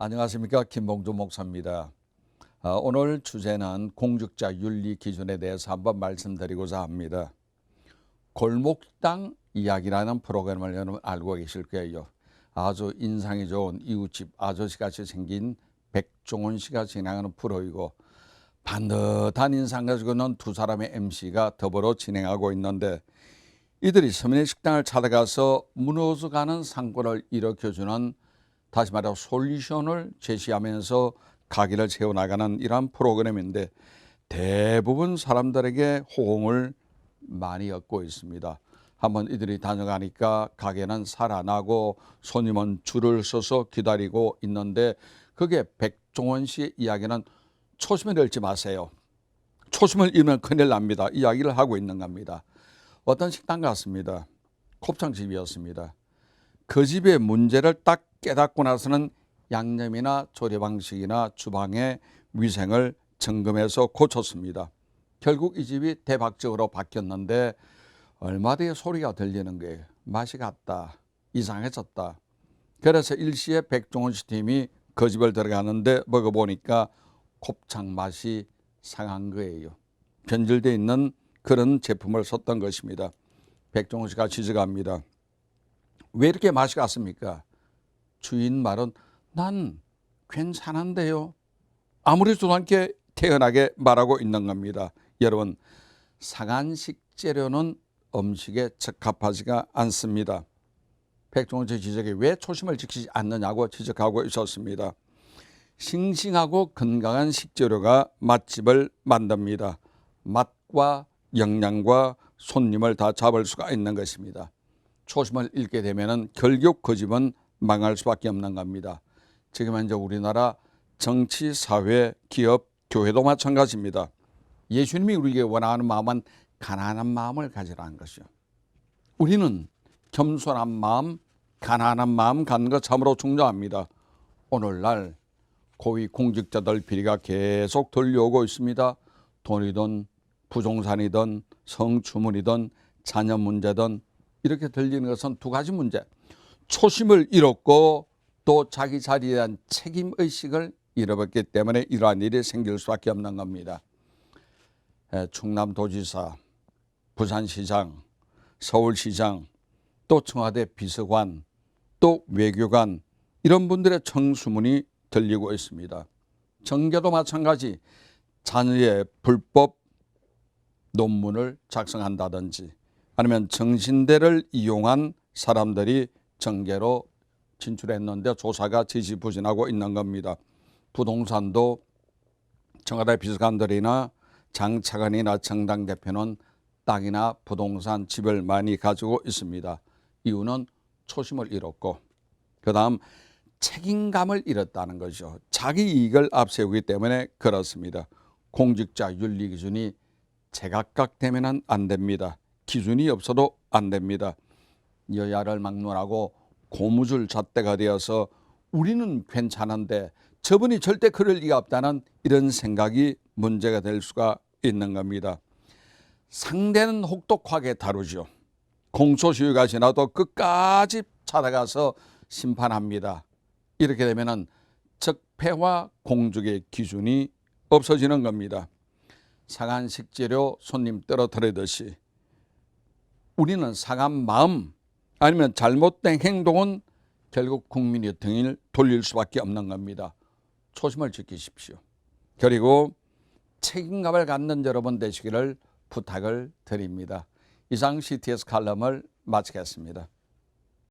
안녕하십니까 김봉주 목사입니다. 아, 오늘 주제는 공직자 윤리 기준에 대해서 한번 말씀드리고자 합니다. 골목당 이야기라는 프로그램을 여러분 알고 계실 거예요. 아주 인상이 좋은 이웃집 아저씨같이 생긴 백종원 씨가 진행하는 프로이고 반듯한 인상 가지고는 두 사람의 MC가 더불어 진행하고 있는데 이들이 서민의 식당을 찾아가서 무너져가는 상권을 일으켜주는 다시 말해 솔루션을 제시하면서 가게를 세워나가는 이러한 프로그램인데 대부분 사람들에게 호응을 많이 얻고 있습니다. 한번 이들이 다녀가니까 가게는 살아나고 손님은 줄을 서서 기다리고 있는데 그게 백종원 씨의 이야기는 초심을 잃지 마세요. 초심을 잃으면 큰일 납니다. 이야기를 하고 있는 겁니다. 어떤 식당 갔습니다. 곱창집이었습니다. 그 집의 문제를 딱 깨닫고 나서는 양념이나 조리 방식이나 주방의 위생을 점검해서 고쳤습니다. 결국 이 집이 대박적으로 바뀌었는데 얼마 뒤에 소리가 들리는 거예요. 맛이 갔다. 이상해졌다. 그래서 일시에 백종원 씨 팀이 그 집을 들어가는데 먹어보니까 곱창 맛이 상한 거예요. 변질되어 있는 그런 제품을 썼던 것입니다. 백종원 씨가 지적합니다. 왜 이렇게 맛이 갔습니까? 주인 말은 난 괜찮은데요. 아무렇지도 않게 태연하게 말하고 있는 겁니다. 여러분, 상한 식 재료는 음식에 적합하지가 않습니다. 백종원 씨 지적에 왜 초심을 지키지 않느냐고 지적하고 있었습니다. 싱싱하고 건강한 식재료가 맛집을 만듭니다. 맛과 영양과 손님을 다 잡을 수가 있는 것입니다. 초심을 잃게 되면은 결국 그 집은 망할 수밖에 없는 겁니다. 지금 현재 우리나라 정치, 사회, 기업, 교회도 마찬가지입니다. 예수님이 우리에게 원하는 마음은 가난한 마음을 가지라는 것이요. 우리는 겸손한 마음, 가난한 마음 갖는 것 참으로 중요합니다. 오늘날 고위 공직자들 비리가 계속 들려오고 있습니다. 돈이든 부동산이든 성추문이든 자녀 문제든 이렇게 들리는 것은 두 가지 문제. 초심을 잃었고 또 자기 자리에 대한 책임 의식을 잃어버렸기 때문에 이러한 일이 생길 수밖에 없는 겁니다. 에, 충남도지사, 부산시장, 서울시장, 또 청와대 비서관, 또 외교관 이런 분들의 청수문이 들리고 있습니다. 정계도 마찬가지 자녀의 불법 논문을 작성한다든지 아니면 정신대를 이용한 사람들이 정계로 진출했는데 조사가 지지부진하고 있는 겁니다. 부동산도 청와대 비서관들이나 장 차관이나 정당 대표는 땅이나 부동산 집을 많이 가지고 있습니다. 이유는 초심을 잃었고 그 다음 책임감을 잃었다는 거죠. 자기 이익을 앞세우기 때문에 그렇습니다. 공직자 윤리 기준이 제각각 되면 안 됩니다. 기준이 없어도 안 됩니다. 여야를 막론하고 고무줄 잣대가 되어서 우리는 괜찮은데 저분이 절대 그럴 리가 없다는 이런 생각이 문제가 될 수가 있는 겁니다. 상대는 혹독하게 다루죠. 공소시효가 지나도 끝까지 찾아가서 심판합니다. 이렇게 되면은 적폐와 공적의 기준이 없어지는 겁니다. 상한 식 재료 손님 떨어뜨리듯이 우리는 상한 마음 아니면 잘못된 행동은 결국 국민의 등을 돌릴 수밖에 없는 겁니다. 초심을 지키십시오. 그리고 책임감을 갖는 여러분 되시기를 부탁을 드립니다. 이상 CTS 칼럼을 마치겠습니다.